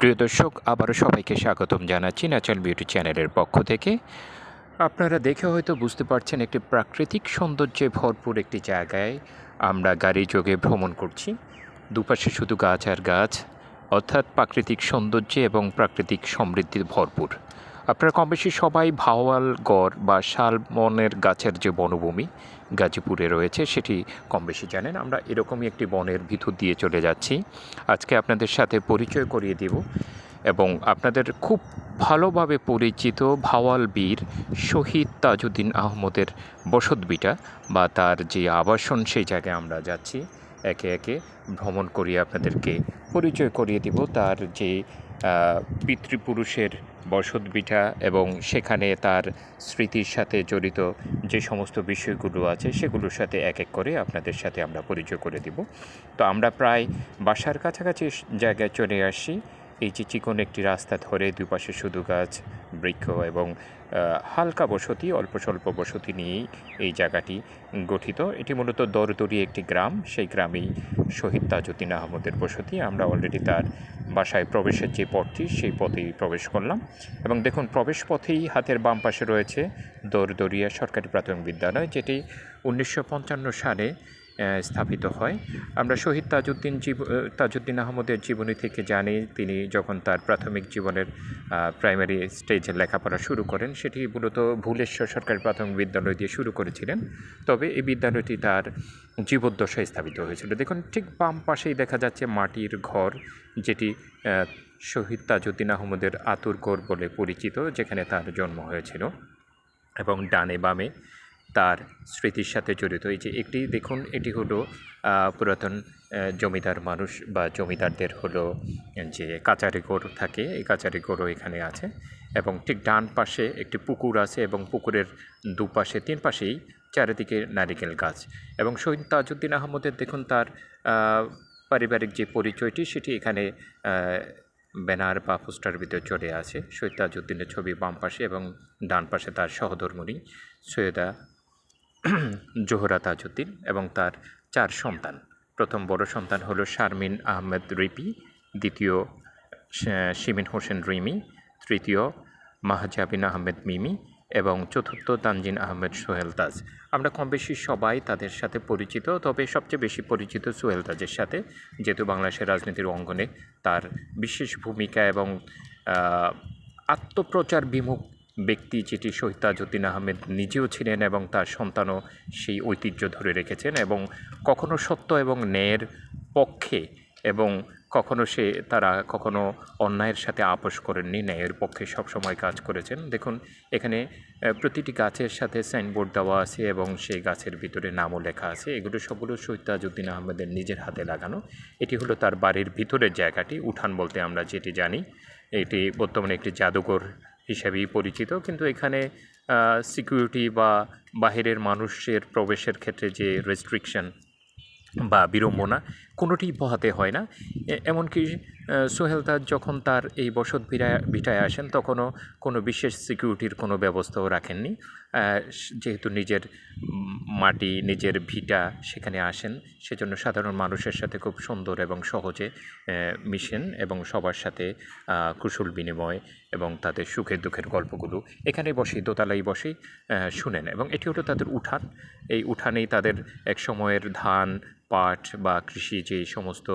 প্রিয় দর্শক, আবারও সবাইকে স্বাগতম জানাচ্ছি ন্যাচারাল বিউটি চ্যানেলের পক্ষ থেকে। আপনারা দেখে হয়তো বুঝতে পারছেন একটি প্রাকৃতিক সৌন্দর্যে ভরপুর একটি জায়গায় আমরা গাড়ি যোগে ভ্রমণ করছি। দুপাশে শুধু গাছ আর গাছ, অর্থাৎ প্রাকৃতিক সৌন্দর্যে এবং প্রাকৃতিক সমৃদ্ধির ভরপুর। আপনারা কম বেশি সবাই ভাওয়াল গড় বা শালবনের গাছের যে বনভূমি গাজীপুরে রয়েছে, সেটি কম বেশি জানেন। আমরা এরকমই একটি বনের ভিতর দিয়ে চলে যাচ্ছি। আজকে আপনাদের সাথে পরিচয় করিয়ে দেব এবং আপনাদের খুব ভালোভাবে পরিচিত ভাওয়াল বীর শহীদ তাজউদ্দিন আহমদের বসতবিটা বা তার যে আবাসন, সেই জায়গায় আমরা যাচ্ছি। একে একে ভ্রমণ করিয়ে আপনাদেরকে পরিচয় করিয়ে দিব। তার যে পিতৃপুরুষের বসতবিটা এবং সেখানে তার স্মৃতির সাথে জড়িত যে সমস্ত বিষয়গুলো আছে, সেগুলোর সাথে এক এক করে আপনাদের সাথে আমরা পরিচয় করে দিব। তো আমরা প্রায় বাসার কাছাকাছি জায়গায় চলে আসি। এই যে একটি রাস্তা ধরে দুপাশে শুধু গাছ, বৃক্ষ এবং হালকা বসতি, অল্প স্বল্প বসতি নিয়েই এই জায়গাটি গঠিত। এটি মূলত দরদরি একটি গ্রাম। সেই গ্রামেই শহীদ তাজউদ্দিন আহমদের বসতি। আমরা অলরেডি তার বাসায় প্রবেশের যে পথটি, সেই পথেই প্রবেশ করলাম। এবং দেখুন, প্রবেশ পথেই হাতের বাম পাশে রয়েছে দরদরিয়া সরকারি প্রাথমিক বিদ্যালয়, যেটি উনিশশো পঞ্চান্ন সালে স্থাপিত হয়। আমরা শহীদ তাজউদ্দিন জীব তাজউদ্দিন আহমদের জীবনী থেকে জানি, তিনি যখন তার প্রাথমিক জীবনের প্রাইমারি স্টেজে লেখাপড়া শুরু করেন, সেটি মূলত ভুলেশ্বর সরকারি প্রাথমিক বিদ্যালয় দিয়ে শুরু করেছিলেন। তবে এই বিদ্যালয়টি তার জীবদ্দশায় স্থাপিত হয়েছিল। দেখুন, ঠিক বাম পাশেই দেখা যাচ্ছে মাটির ঘর, যেটি শহীদ তাজউদ্দিন আহমদের আতুরগড় বলে পরিচিত, যেখানে তার জন্ম হয়েছিল। এবং ডানে বামে তার স্মৃতির সাথে জড়িত। এই যে একটি, দেখুন, এটি হলো পুরাতন জমিদার মানুষ বা জমিদারদের হলো যে কাচারি গরু থাকে, এই কাচারি গরু এখানে আছে এবং ঠিক ডান পাশে একটি পুকুর আছে এবং পুকুরের দুপাশে, তিন পাশেই চারিদিকে নারিকেল গাছ এবং শহীদ তাজউদ্দিন আহমদের দেখুন তার পারিবারিক যে পরিচয়টি, সেটি এখানে ব্যানার বা পোস্টার ভিতরে চলে আছে। শহীদ তাজউদ্দিনের ছবি বাম পাশে এবং ডান পাশে তার সহধর্মণী সৈয়দা জোহরা তাজউদ্দিন এবং তার চার সন্তান। প্রথম বড় সন্তান হলো শারমিন আহমেদ রিপি, দ্বিতীয় শিমিন হোসেন রিমি, তৃতীয় মাহজাবিন আহমেদ মিমি এবং চতুর্থ তানজিন আহমেদ সোহেল তাজ। আমরা কম বেশি সবাই তাদের সাথে পরিচিত, তবে সবচেয়ে বেশি পরিচিত সোহেল তাজের সাথে, যেহেতু বাংলাদেশের রাজনীতির অঙ্গনে তার বিশেষ ভূমিকা এবং আত্মপ্রচার বিমুখ ব্যক্তি যেটি শহীদ তাজউদ্দিন আহমেদ নিজেও ছিলেন এবং তার সন্তানও সেই ঐতিহ্য ধরে রেখেছেন এবং কখনো সত্য এবং ন্যায়ের পক্ষে এবং কখনো সে তারা কখনো অন্যায়ের সাথে আপোষ করেননি, ন্যায়ের পক্ষে সবসময় কাজ করেছেন। দেখুন, এখানে প্রতিটি গাছের সাথে সাইনবোর্ড দেওয়া আছে এবং সেই গাছের ভিতরে নামও লেখা আছে। এগুলো সবগুলো শহীদ তাজউদ্দিন আহমেদের নিজের হাতে লাগানো। এটি হলো তার বাড়ির ভিতরের জায়গাটি। উঠান বলতে আমরা যেটি জানি, এটি বর্তমানে একটি জাদুঘর হিসেবেই পরিচিত কিন্তু এখানে সিকিউরিটি বা বাহিরের মানুষের প্রবেশের ক্ষেত্রে যে রেস্ট্রিকশন বা বিড়ম্বনা কোনোটিই পোহাতে হয় না। এমনকি সোহেল তাজ যখন তার এই বসত ভিটায় ভিটায় আসেন, তখনও কোনো বিশেষ সিকিউরিটির কোনো ব্যবস্থাও রাখেননি। যেহেতু নিজের মাটি, নিজের ভিটা সেখানে আসেন, সেজন্য সাধারণ মানুষের সাথে খুব সুন্দর এবং সহজে মিশেন এবং সবার সাথে কুশল বিনিময় এবং তাদের সুখের দুঃখের গল্পগুলো এখানে বসেই, দোতলায় বসেই শুনেন এবং এটি হলো তাদের উঠান। এই উঠানেই তাদের এক সময়ের ধান, পাট বা কৃষি যে সমস্ত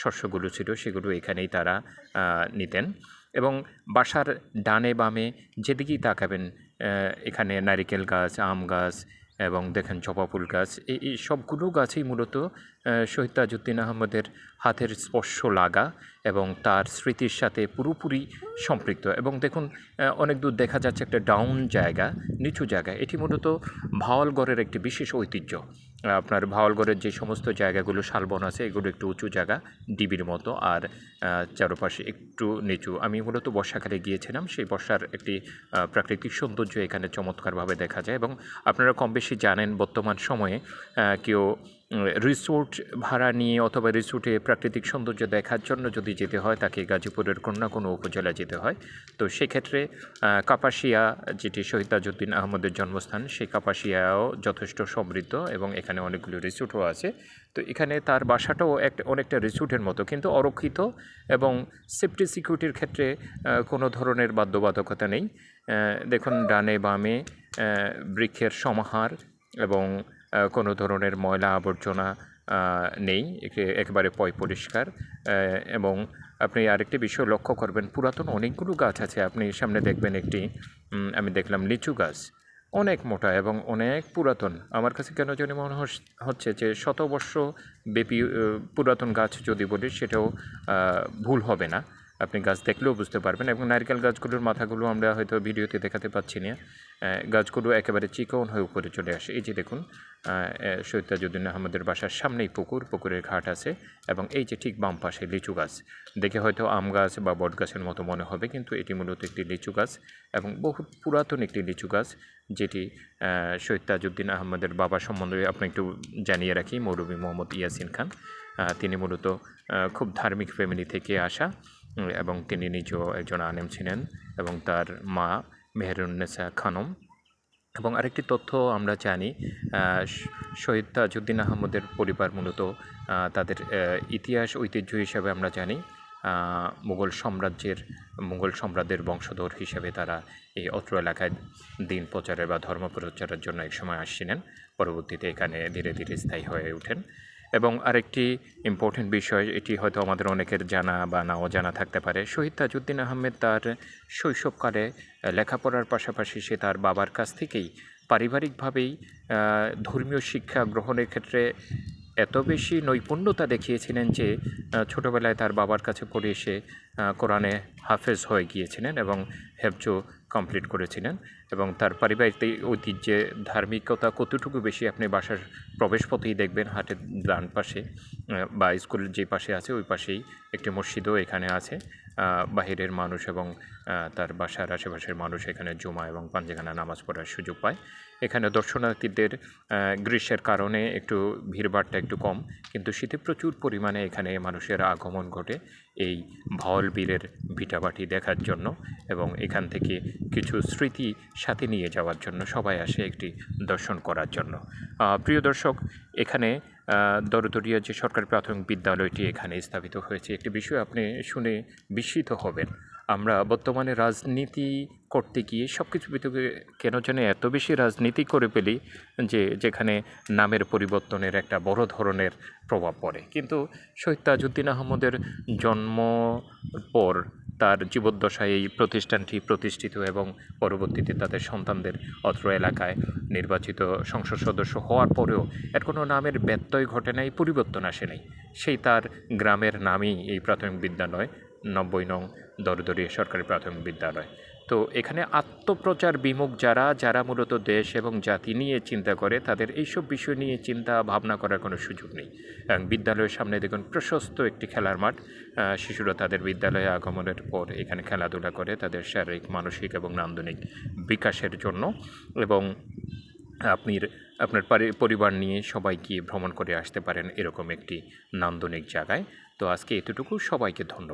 শস্যগুলো ছিল সেগুলো এখানেই তারা নিতেন। এবং বাসার ডানে বামে যেদিকেই তাকাবেন এখানে নারিকেল গাছ, আম গাছ এবং দেখেন জবা ফুল গাছ এই সবগুলো গাছই মূলত শহীদ তাজউদ্দিন আহমদের হাতের স্পর্শ লাগা এবং তার স্মৃতির সাথে পুরোপুরি সম্পৃক্ত। এবং দেখুন অনেক দূর দেখা যাচ্ছে একটা ডাউন জায়গা, নিচু জায়গা। এটি মূলত ভাওয়ালগড়ের একটি বিশেষ ঐতিহ্য। আপনার ভাওয়ালগড়ের যে সমস্ত জায়গাগুলো শালবন আছে, এগুলো একটু উঁচু জায়গা, ডিবির মতো, আর চারপাশে একটু নিচু। আমি মূলত বর্ষাকালে গিয়েছিলাম, সেই বর্ষার একটি প্রাকৃতিক সৌন্দর্য এখানে চমৎকারভাবে দেখা যায় এবং আপনারা কম বেশি জানেন বর্তমান সময়ে কেউ রিসোর্ট ভাড়া নিয়ে অথবা রিসোর্টে প্রাকৃতিক সৌন্দর্য দেখার জন্য যদি যেতে হয়, তাকে গাজীপুরের কোনো না কোনো উপজেলা যেতে হয়। তো সেক্ষেত্রে কাপাসিয়া, যেটি শহীদ তাজউদ্দিন আহমদের জন্মস্থান সেই কাপাসিয়াও যথেষ্ট সমৃদ্ধ এবং এখানে অনেকগুলো রিসোর্টও আছে। তো এখানে তার বাসাটাও একটা অনেকটা রিসোর্টের মতো, কিন্তু অরক্ষিত এবং সেফটি সিকিউরিটির ক্ষেত্রে কোনো ধরনের বাধ্যবাধকতা নেই। দেখুন, ডানে বামে বৃক্ষের সমাহার এবং কোনো ধরনের ময়লা আবর্জনা নেই, একে- একেবারে পয় পরিষ্কার। এবং আপনি আরেকটি বিষয় লক্ষ্য করবেন, পুরাতন অনেকগুলো গাছ আছে। আপনি সামনে দেখবেন একটি আমি দেখলাম লিচু গাছ। অনেক মোটা এবং অনেক পুরাতন। আমার কাছে কেন জানি মনে হচ্ছে যে শতবর্ষ ব্যাপী পুরাতন গাছ যদি বলি, সেটাও ভুল হবে না। আপনি গাছ দেখলেও বুঝতে পারবেন এবং নারকেল গাছগুলোর মাথাগুলো আমরা হয়তো ভিডিওতে দেখাতে পাচ্ছি না। গাছগুলো একেবারে চিকন হয়ে উপরে চলে আসে। এই যে দেখুন তাজউদ্দিন আহমদের বাসার সামনেই পুকুর, পুকুরের ঘাট আছে এবং এই যে ঠিক বাম পাশে লিচু গাছ। দেখে হয়তো আম গাছ বা বট গাছের মতো মনে হবে, কিন্তু এটি মূলত একটি লিচু গাছ এবং বহু পুরাতন একটি লিচু গাছ, যেটি শহীদ আহমদের বাবা সম্বন্ধে আপনি একটু জানিয়ে রাখি। মৌলভী মোহাম্মদ ইয়াসিন খান তিনি মূলত খুব ধার্মিক ফ্যামিলি থেকে আসা। এবং তিনি নিজেও একজন আলেম ছিলেন এবং তার মা মেহরুন্নেসা খানম। এবং আরেকটি তথ্য আমরা জানি শহীদ তাজউদ্দিন আহমদের পরিবার মূলত তাদের ইতিহাস, ঐতিহ্য হিসাবে আমরা জানি মুঘল সাম্রাজ্যের, মুঘল সম্রাটদের বংশধর হিসেবে তারা এই অত্র এলাকায় দিন প্রচারের বা ধর্ম প্রচারের জন্য একসময় আসছিলেন। পরবর্তীতে এখানে ধীরে ধীরে স্থায়ী হয়ে ওঠেন। এবং আরেকটি ইম্পর্টেন্ট বিষয়, এটি হয়তো আমাদের অনেকের জানা বা নাও জানা থাকতে পারে। শহীদ তাজউদ্দিন আহমেদ তার শৈশবকালে লেখাপড়ার পাশাপাশি সে তার বাবার কাছ থেকেই পারিবারিকভাবেই ধর্মীয় শিক্ষা গ্রহণের ক্ষেত্রে এত বেশি নৈপুণ্যতা দেখিয়েছিলেন যে ছোটবেলায় তার বাবার কাছে পড়ে এসে কোরআনে হাফেজ হয়ে গিয়েছিলেন এবং হেফজো কমপ্লিট করেছিলেন এবং তার পারিবারিক ঐতিহ্যে ধার্মিকতা কতটুকু বেশি আপনি বাসার প্রবেশপথেই দেখবেন, হাটের ডান পাশে বা স্কুলের যে পাশে আছে, ওই পাশেই একটি মসজিদও এখানে আছে। বাহিরের মানুষ এবং তার বাসার আশেপাশের মানুষ এখানে জুমা এবং পাঞ্জেখানা নামাজ পড়ার সুযোগ পায়। এখানে দর্শনার্থীদের গ্রীষ্মের কারণে একটু ভিড়ভাড়টা একটু কম, কিন্তু শীতে প্রচুর পরিমাণে এখানে মানুষের আগমন ঘটে এই ভাওয়াল বীরের ভিটাবাটি দেখার জন্য এবং এখান থেকে কিছু স্মৃতি সাথে নিয়ে যাওয়ার জন্য সবাই আসে একটি দর্শন করার জন্য। প্রিয় দর্শক, এখানে দরদরিয়া যে সরকারি প্রাথমিক বিদ্যালয়টি এখানে স্থাপিত হয়েছে, একটি বিষয় আপনি শুনে বিস্মিত হবেন। আমরা বর্তমানে রাজনীতি করতে গিয়ে সব কিছুর ভিতরে কেন যেন এত বেশি রাজনীতি করে ফেলি যে যেখানে নামের পরিবর্তনের একটা বড় ধরনের প্রভাব পড়ে। কিন্তু শহীদ তাজউদ্দিন আহমদের জন্ম পর তার জীবদ্দশায় এই প্রতিষ্ঠানটি প্রতিষ্ঠিত এবং পরবর্তীতে তাদের সন্তানদের অত্র এলাকায় নির্বাচিত সংসদ সদস্য হওয়ার পরেও এর কোনো নামের ব্যত্যয় ঘটে নাই, পরিবর্তন আসে নাই। সেই তার গ্রামের নামই এই প্রাথমিক বিদ্যালয়, নব্বই নং দরদরিয়া সরকারি প্রাথমিক বিদ্যালয়। তো এখানে আত্মপ্রচার বিমুখ যারা যারা মূলত দেশ এবং জাতি নিয়ে চিন্তা করে, তাদের এইসব বিষয় নিয়ে চিন্তা ভাবনা করার কোনো সুযোগ নেই। এবং বিদ্যালয়ের সামনে দেখুন, প্রশস্ত একটি খেলার মাঠ। শিশুরা তাদের বিদ্যালয়ে আগমনের পর এখানে খেলাধুলা করে তাদের শারীরিক, মানসিক এবং নান্দনিক বিকাশের জন্য এবং আপনি আপনার পরিবার নিয়ে সবাই গিয়ে ভ্রমণ করে আসতে পারেন এরকম একটি নান্দনিক জায়গায়। তো আজকে এতটুকু। সবাইকে ধন্যবাদ।